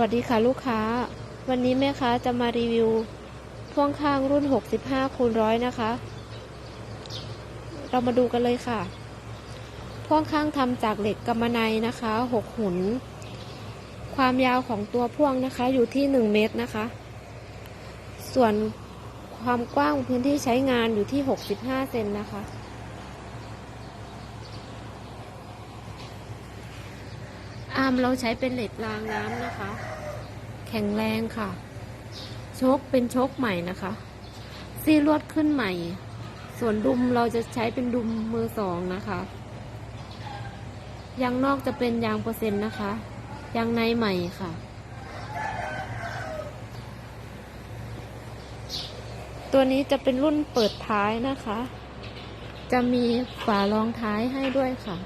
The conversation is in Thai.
วัสดีค่ะลูกค้า วันนี้แม่ค้าจะมารีวิว พ่วงข้างรุ่น 65คูณร้อยนะคะ เรามาดูกันเลยค่ะ พ่วงข้างทำจากเหล็กกำมะไนนะคะ 6 หุน ความยาวของตัวพ่วงนะคะอยู่ที่ 1 เมตรนะคะ ส่วนความกว้างพื้นที่ใช้งานอยู่ที่ 65 เซนนะคะ อาร์มเราใช้เป็นเหล็กรางน้ำนะคะ แข็งแรงค่ะ โชคเป็นโชคใหม่นะคะ ซีลวดขึ้นใหม่ ส่วนดุมเราจะใช้เป็นดุมมือสองนะคะยางนอกจะเป็นยางเปอร์เซ็นต์นะคะยางในใหม่ค่ะ ตัวนี้จะเป็นรุ่นเปิดท้ายนะคะ จะมีฝารองท้ายให้ด้วยค่ะ